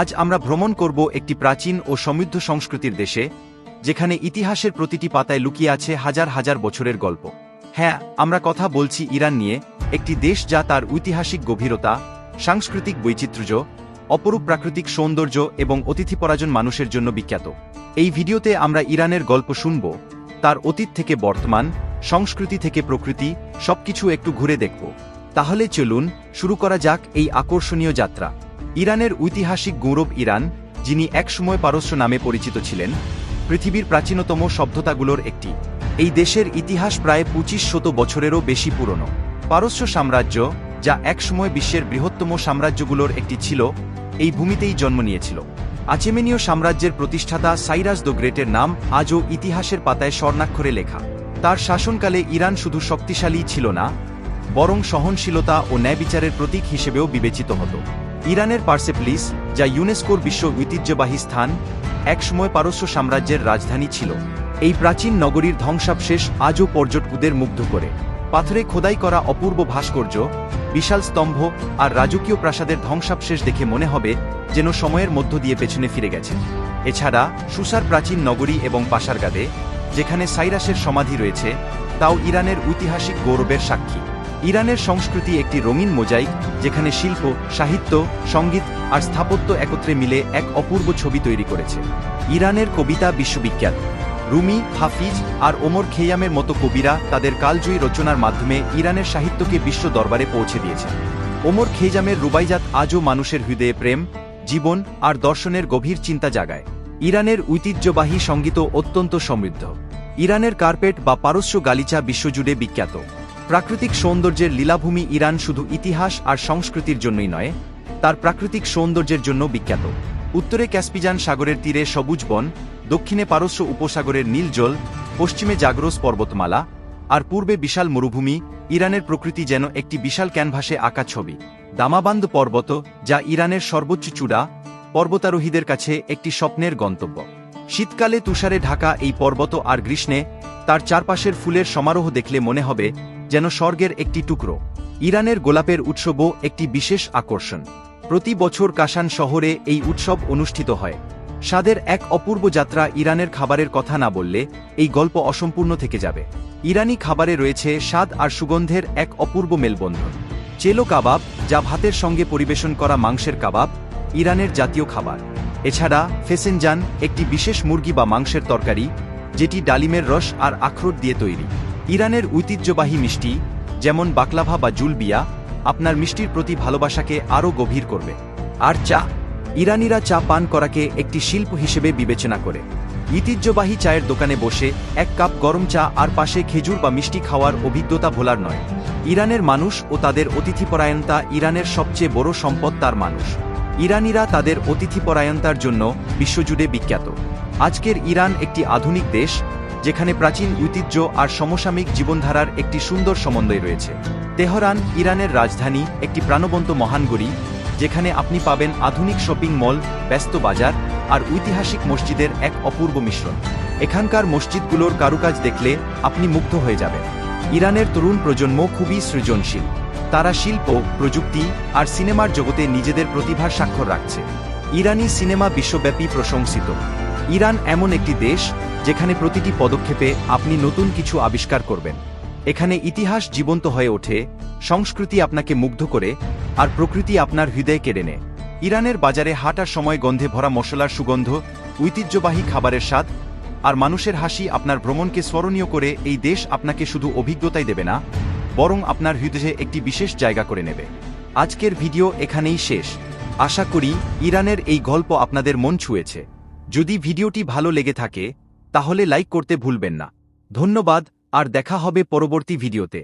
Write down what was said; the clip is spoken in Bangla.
আজ আমরা ভ্রমণ করব একটি প্রাচীন ও সমৃদ্ধ সংস্কৃতির দেশে, যেখানে ইতিহাসের প্রতিটি পাতায় লুকিয়ে আছে হাজার হাজার বছরের গল্প। হ্যাঁ আমরা কথা বলছি ইরান নিয়ে, একটি দেশ যা তার ঐতিহাসিক গভীরতা, সাংস্কৃতিক বৈচিত্র্য, অপরূপ প্রাকৃতিক সৌন্দর্য এবং অতিথিপরাজন মানুষের জন্য বিখ্যাত। এই ভিডিওতে আমরা ইরানের গল্প শুনব, তার অতীত থেকে বর্তমান, সংস্কৃতি থেকে প্রকৃতি, সবকিছু একটু ঘুরে দেখব। তাহলে চলুন, শুরু করা যাক এই আকর্ষণীয় যাত্রা। ইরানের ঐতিহাসিক গৌরব ইরান, যিনি একসময় পারস্য নামে পরিচিত ছিলেন, পৃথিবীর প্রাচীনতম সভ্যতাগুলোর একটি। এই দেশের ইতিহাস প্রায় পঁচিশ শত বছরেরও বেশি পুরনো। পারস্য সাম্রাজ্য, যা একসময় বিশ্বের বৃহত্তম সাম্রাজ্যগুলোর একটি ছিল, এই ভূমিতেই জন্ম নিয়েছিল। আচেমেনীয় সাম্রাজ্যের প্রতিষ্ঠাতা সাইরাস দ্য গ্রেটের নাম আজও ইতিহাসের পাতায় স্বর্ণাক্ষরে লেখা। তার শাসনকালে ইরান শুধু শক্তিশালী ছিল না, বরং সহনশীলতা ও ন্যায়বিচারের প্রতীক হিসেবেও বিবেচিত হতো। ইরানের পার্সেপলিস যা ইউনেস্কোর বিশ্ব ঐতিহ্যবাহী স্থান, একসময় পারস্য সাম্রাজ্যের রাজধানী ছিল। এই প্রাচীন নগরীর ধ্বংসাবশেষ আজও পর্যটকদের মুগ্ধ করে। পাথরে খোদাই করা অপূর্ব ভাস্কর্য, বিশাল স্তম্ভ আর রাজকীয় প্রাসাদের ধ্বংসাবশেষ দেখে মনে হবে যেন সময়ের মধ্য দিয়ে পেছনে ফিরে গেছে। এছাড়া সুসার প্রাচীন নগরী এবং পাশারগাদে, যেখানে সাইরাসের সমাধি রয়েছে, তাও ইরানের ঐতিহাসিক গৌরবের সাক্ষী। ইরানের সংস্কৃতি একটি রঙিন মোজাইক, যেখানে শিল্প, সাহিত্য, সংগীত আর স্থাপত্য একত্রে মিলে এক অপূর্ব ছবি তৈরি করেছে। ইরানের কবিতা বিশ্ববিখ্যাত। রুমি, হাফিজ আর ওমর খেয়ামের মতো কবিরা তাদের কালজয়ী রচনার মাধ্যমে ইরানের সাহিত্যকে বিশ্ব দরবারে পৌঁছে দিয়েছে। ওমর খেজামের রুবাইজাত আজও মানুষের হৃদয়ে প্রেম, জীবন আর দর্শনের গভীর চিন্তা জাগায়। ইরানের ঐতিহ্যবাহী সংগীত অত্যন্ত সমৃদ্ধ। ইরানের কার্পেট বা পারস্য গালিচা বিশ্বজুড়ে বিখ্যাত। প্রাকৃতিক সৌন্দর্যের লীলাভূমি ইরান শুধু ইতিহাস আর সংস্কৃতির জন্যই নয়, তার প্রাকৃতিক সৌন্দর্যের জন্য বিখ্যাত। উত্তরে ক্যাসপিজান সাগরের তীরে সবুজ বন, দক্ষিণে পারস্য উপসাগরের নীল জল, পশ্চিমে জাগ্রস পর্বতমালা, আর পূর্বে বিশাল মরুভূমি, ইরানের প্রকৃতি যেন একটি বিশাল ক্যানভাসে আঁকা ছবি। দামাবান্দ পর্বত, যা ইরানের সর্বোচ্চ চূড়া, পর্বতারোহীদের কাছে একটি স্বপ্নের গন্তব্য। শীতকালে তুষারে ঢাকা এই পর্বত আর গ্রীষ্মে তার চারপাশের ফুলের সমারোহ দেখলে মনে হবে যেন স্বর্গের একটি টুকরো। ইরানের গোলাপের উৎসবও একটি বিশেষ আকর্ষণ। প্রতি বছর কাশান শহরে এই উৎসব অনুষ্ঠিত হয়। স্বাদের এক অপূর্ব যাত্রা ইরানের খাবারের কথা না বললে এই গল্প অসম্পূর্ণ থেকে যাবে। ইরানি খাবারে রয়েছে স্বাদ আর সুগন্ধের এক অপূর্ব মেলবন্ধন। চেলো কাবাব, যা ভাতের সঙ্গে পরিবেশন করা মাংসের কাবাব, ইরানের জাতীয় খাবার। এছাড়া ফেসেনজান একটি বিশেষ মুরগি বা মাংসের তরকারি, যেটি ডালিমের রস আর আখরোট দিয়ে তৈরি। ইরানের ঐতিহ্যবাহী মিষ্টি, যেমন বাকলাভা বা জুলবিয়া, আপনার মিষ্টির প্রতি ভালোবাসাকে আরও গভীর করবে। আর চা, ইরানিরা চা পান করাকে একটি শিল্প হিসেবে বিবেচনা করে। ঐতিহ্যবাহী চায়ের দোকানে বসে এক কাপ গরম চা আর পাশে খেজুর বা মিষ্টি খাওয়ার অভিজ্ঞতা ভোলার নয়। ইরানের মানুষ ও তাদের অতিথিপরায়ণতা ইরানের সবচেয়ে বড় সম্পদ তার মানুষ। ইরানিরা তাদের অতিথিপরায়ণতার জন্য বিশ্বজুড়ে বিখ্যাত। আজকের ইরান একটি আধুনিক দেশ যেখানে প্রাচীন ঐতিহ্য আর সমসাময়িক জীবনধারার একটি সুন্দর সমন্বয় রয়েছে। তেহরান, ইরানের রাজধানী, একটি প্রাণবন্ত মহানগরী যেখানে আপনি পাবেন আধুনিক শপিং মল, ব্যস্ত বাজার আর ঐতিহাসিক মসজিদের এক অপূর্ব মিশ্রণ। এখানকার মসজিদগুলোর কারুকাজ দেখলে আপনি মুগ্ধ হয়ে যাবেন। ইরানের তরুণ প্রজন্ম খুবই সৃজনশীল। তারা শিল্প, প্রযুক্তি আর সিনেমার জগতে নিজেদের প্রতিভার স্বাক্ষর রাখছে। ইরানি সিনেমা বিশ্বব্যাপী প্রশংসিত। ইরান এমন একটি দেশ যেখানে প্রতিটি পদক্ষেপে আপনি নতুন কিছু আবিষ্কার করবেন। এখানে ইতিহাস জীবন্ত হয়ে ওঠে, সংস্কৃতি আপনাকে মুগ্ধ করে, আর প্রকৃতি আপনার হৃদয় কেড়ে নেয়। ইরানের বাজারে হাঁটার সময় গন্ধে ভরা মশলার সুগন্ধ, ঐতিহ্যবাহী খাবারের স্বাদ, আর মানুষের হাসি আপনার ভ্রমণকে স্মরণীয় করে এই দেশ আপনাকে শুধু অভিজ্ঞতাই দেবে না, বরং আপনার হৃদয়ে একটি বিশেষ জায়গা করে নেবে। আজকের ভিডিও এখানেই শেষ। আশা করি ইরানের এই গল্প আপনাদের মন ছুঁয়েছে। যদি ভিডিওটি ভালো লেগে থাকে, তাহলে লাইক করতে ভুলবেন না। ধন্যবাদ, আর দেখা হবে পরবর্তী ভিডিওতে।